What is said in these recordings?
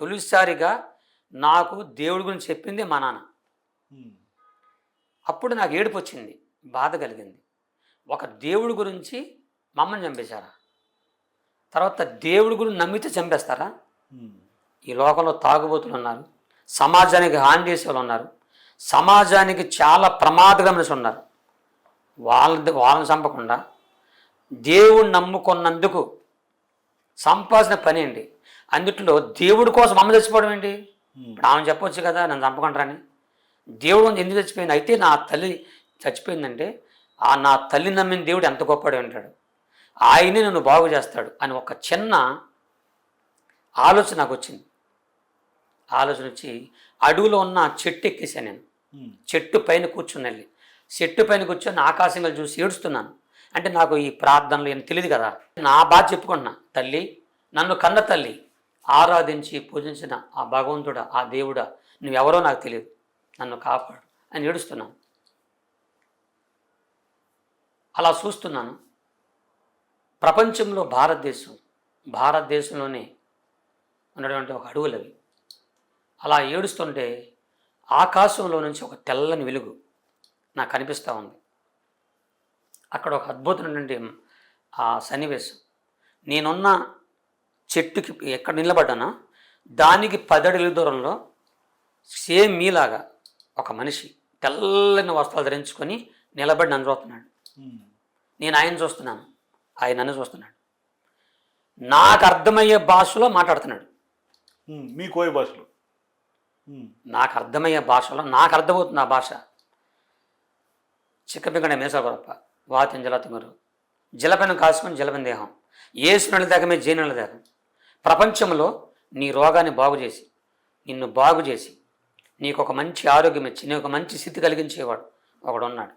తొలిసారిగా నాకు దేవుడి గురించి చెప్పింది మా నాన్న. అప్పుడు నాకు ఏడుపు వచ్చింది బాధ కలిగింది. ఒక దేవుడి గురించి మమ్మల్ని చంపేశారా? తర్వాత దేవుడి గురించి నమ్మితే చంపేస్తారా. ఈ లోకంలో తాగుబోతులు ఉన్నారు సమాజానికి హాని చేసే వాళ్ళు ఉన్నారు సమాజానికి చాలా ప్రమాదకరమైన ఉన్నారు. వాళ్ళ వాళ్ళని చంపకుండా దేవుడు నమ్ముకున్నందుకు సంపాదించిన పని ఏంటి? అందుట్లో దేవుడి కోసం అమ్మ చచ్చిపోవడం ఏంటి. ఇప్పుడు ఆమె చెప్పొచ్చు కదా నన్ను చంపకుంటారని దేవుడు ఎందుకు చచ్చిపోయింది? అయితే నా తల్లి చచ్చిపోయిందంటే ఆ నా తల్లి నమ్మిన దేవుడు ఎంత గొప్పడు అంటాడు? ఆయనే నన్ను బాగు చేస్తాడు అని ఒక చిన్న ఆలోచన నాకు వచ్చింది. ఆలోచన వచ్చి అడవిలో ఉన్న చెట్టు ఎక్కేసాను నేను. చెట్టు పైన కూర్చుని వెళ్ళి. చెట్టు పైన కూర్చొని ఆకాశంగా చూసి ఏడుస్తున్నాను. అంటే నాకు ఈ ప్రార్థనలు ఏం తెలియదు కదా. నా బాధ చెప్పుకుంటున్నా. తల్లి నన్ను కన్న తల్లి ఆరాధించి పూజించిన ఆ భగవంతుడా ఆ దేవుడా నువ్వెవరో నాకు తెలియదు. నన్ను కాపాడు. అని ఏడుస్తున్నాను. అలా చూస్తున్నాను. ప్రపంచంలో భారతదేశం భారతదేశంలోనే ఉన్నటువంటి ఒక అడవులవి అలా ఏడుస్తుంటే ఆకాశంలో నుంచి ఒక తెల్లని వెలుగు నాకు కనిపిస్తూ ఉంది. అక్కడ ఒక అద్భుతమైనటువంటి ఆ సన్నివేశం. నేనున్న చెట్టుకి ఎక్కడ నిలబడ్డానో? దానికి పదడుల దూరంలో సేమ్ మీలాగా ఒక మనిషి తెల్లని వస్త్రాలు ధరించుకొని నిలబడి నన్ను చూస్తున్నాడు. నేను ఆయన చూస్తున్నాను. ఆయన నన్ను చూస్తున్నాడు. నాకు అర్థమయ్యే భాషలో మాట్లాడుతున్నాడు. మీ కోయ భాషలో. నాకు అర్థమయ్యే భాషలో నాకు అర్థమవుతుంది ఆ భాష. చిక్కపిక్కడ మేసగొరప్ప వాతిని జలతిమరు జలపెను కాసుకొని జలపెన దేహం. ఏసునల దేహమే జీనుల దేహం. ప్రపంచంలో నీ రోగాన్ని బాగు చేసి నిన్ను బాగు చేసి నీకు ఒక మంచి ఆరోగ్యం ఇచ్చి నీకు ఒక మంచి స్థితి కలిగించేవాడు ఒకడు ఉన్నాడు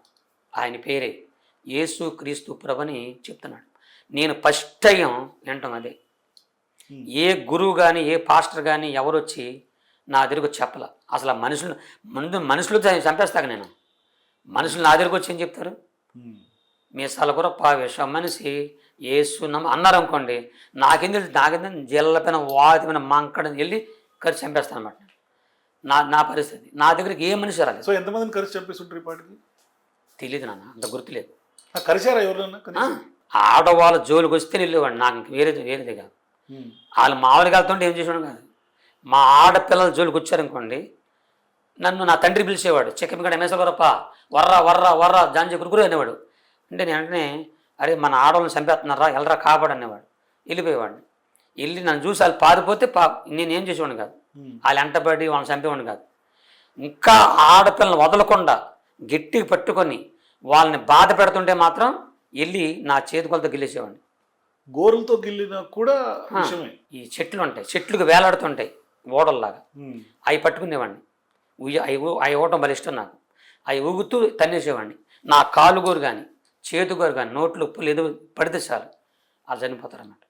ఆయన పేరే యేసు క్రీస్తు ప్రభని చెప్తున్నాడు. నేను ఫస్ట్ టైం వింటాం అదే. ఏ గురువు కానీ ఏ పాస్టర్ కానీ ఎవరు వచ్చి నా దగ్గరకు చెప్పల. అసలు మనుషులు ముందు మనుషులు చంపేస్తాక నేను. మనుషులు నా దగ్గరకు వచ్చి ఏం చెప్తారు? ఉమ్. మీ సలగుర పావేశం మనిషి ఏసున్నాం అన్నారు అనుకోండి నాకేం తెలుసు నాకేం తెలుసు జిల్లపైన వాతిమైన మంకడం వెళ్ళి ఖర్చు చంపేస్తాను అనమాట నా నా పరిస్థితి. నా దగ్గరికి ఏ మనిషి రాలేదు. సో ఎంతమందిని కలిసి చంపేస్తుంటారు ఈ పాటికి? తెలియదు నాన్న అంత గుర్తులేదు. ఆ, కనీసం ఆడవాళ్ళ జోలికి వస్తే వెళ్ళేవాడు నాకు ఇంక వేరేది వేరేది కాదు. వాళ్ళు మామూలుగా వెళ్తుంటే ఏం చేసేవాడు కాదు. మా ఆడపిల్లల జోలికి వచ్చారనుకోండి నన్ను నా తండ్రి పిలిచేవాడు చెక్కమిగడ మేసగొరప్ప వర్రా వర్రా వర్రా జాంజి గురుగురు అనేవాడు. అంటే నేను వెంటనే అరే మన ఆడవాళ్ళని చంపేస్తున్నారా? ఎల్లరా కాపాడు అనేవాడు. వెళ్ళిపోయేవాడిని. వెళ్ళి నన్ను చూసి వాళ్ళు పారిపోతే పా నేను చేసేవాడిని కాదు. వాళ్ళు ఎంటబడి వాళ్ళని చంపేవాడిని కాదు. ఇంకా ఆడపిల్లల్ని వదలకుండా గట్టిగా పట్టుకొని వాళ్ళని బాధ పెడుతుంటే మాత్రం వెళ్ళి నా చేతికొలతో గిల్లేసేవాడిని. గోరులతో గిల్లినా కూడా ఈ చెట్లు ఉంటాయి చెట్లుకి వేలాడుతుంటాయి ఓడల్లాగా. అవి పట్టుకునేవాడిని. ఉయ్య అవి అవి భలే ఇష్టం నాకు. అవి ఊగుతూ తన్నేసేవాడిని. నా కాలుగోరు కానీ చేతుగోరు కానీ నోట్లు ఉప్పులు ఏదో పడితే చాలు. వాళ్ళు చనిపోతారు అన్నమాట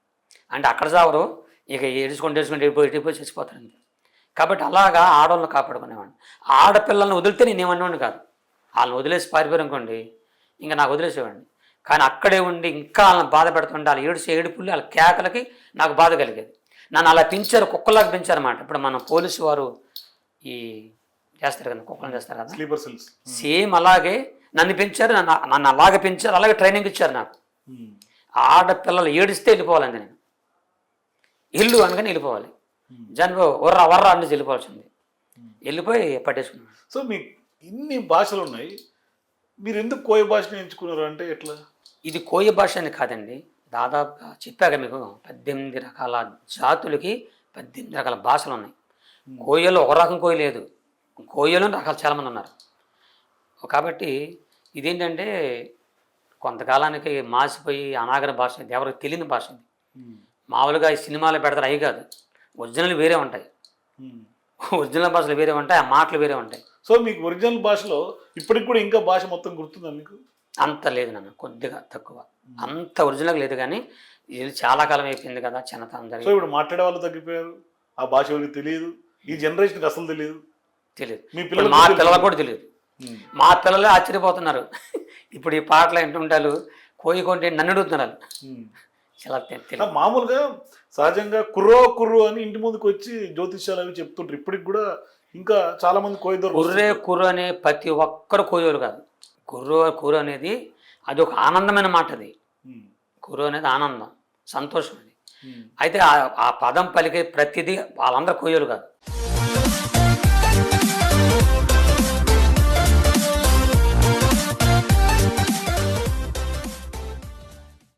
అంటే అక్కడ చావరు ఇక ఏడుచుకుంటూ ఏడుచుకుంటూ వెళ్ళిపోయి వెళ్ళిపోయి చచ్చిపోతారు అంతే. కాబట్టి అలాగా ఆడవాళ్ళని కాపాడుకునేవాడిని. ఆడపిల్లల్ని వదిలితే నేను ఏమనేవాడిని కాదు. వాళ్ళని వదిలేసి పారిపోయారు అనుకోండి ఇంకా నాకు వదిలేసేవాడిని. కానీ అక్కడే ఉండి ఇంకా వాళ్ళని బాధ పెడుతుంటే వాళ్ళు ఏడుచే ఏడుపుల్ని వాళ్ళ కేకలకి నాకు బాధ కలిగేది. నన్ను అలా పెంచారు కుక్కలాగా పెంచారన్నమాట. ఇప్పుడు మన పోలీసు వారు ఈ చేస్తారు కదా కుక్కలను చేస్తారు కదా. Sleeper cells. సేమ్ అలాగే నన్ను పెంచారు నన్ను నన్ను అలాగే పెంచారు అలాగే ట్రైనింగ్ ఇచ్చారు నాకు. ఆడపిల్లలు ఏడిస్తే వెళ్ళిపోవాలండి నేను. ఇల్లు అనగానే వెళ్ళిపోవాలి. జన్మ వర్ర వర్ర అంటే వెళ్ళిపోవాల్సింది. వెళ్ళిపోయి పట్టేసుకున్నాను. సో మీకు ఇన్ని భాషలు ఉన్నాయి. మీరు ఎందుకు కోయ భాషను ఎంచుకున్నారు అంటే ఎట్లా? ఇది కోయ భాష అని కాదండి. దాదాపుగా చెప్పాక మీకు పద్దెనిమిది రకాల జాతులకి పద్దెనిమిది రకాల భాషలు ఉన్నాయి. కోయలో ఒక రకం కోయ లేదు. కోయలో రకాలు చాలామంది ఉన్నారు. కాబట్టి ఇదేంటంటే కొంతకాలానికి మాసిపోయి అనాగర భాష ఇది ఎవరికి తెలియని భాష ఇది. మామూలుగా ఈ సినిమాలు పెడతారు అవి కాదు. ఒరిజినల్ వేరే ఉంటాయి. ఒరిజినల్ భాషలు వేరే ఉంటాయి ఆ మాటలు వేరే ఉంటాయి. సో మీకు ఒరిజినల్ భాషలో ఇప్పటికి కూడా ఇంకా భాష మొత్తం గుర్తుందా మీకు? అంత లేదు నాన్న కొద్దిగా తక్కువ. అంత ఒరిజినల్ లేదు కానీ ఇది చాలా కాలం అయిపోయింది కదా చిన్నతనం సో జరిగి ఇప్పుడు మాట్లాడే వాళ్ళు తగ్గిపోయారు ఆ భాష తెలియదు? ఈ జనరేషన్కి అసలు తెలియదు? తెలియదు. మీ పిల్లలకు మా. పిల్లలకు కూడా తెలియదు. మా పిల్లలే ఆశ్చర్యపోతున్నారు. ఇప్పుడు ఈ పాటలు వింటుంటారు కోయి కొంటే నన్ను అడుగుతున్నారు. చాలా మామూలుగా సహజంగా కుర్రో కుర్రు అని ఇంటి ముందుకు వచ్చి జ్యోతిష్యాలు అవి చెప్తుంటారు ఇప్పటికి కూడా ఇంకా చాలా మంది కోయిదోరు కుర్రే కుర్రు అనే ప్రతి ఒక్కరు కోయోలు కాదు. కుర్రు కుర్రు అనేది అది ఒక ఆనందమైన మాట అది. కుర్రు అనేది ఆనందం సంతోషం అది. అయితే ఆ- ఆ పదం పలికే ప్రతిదీ వాళ్ళందరూ కోయోలు కాదు.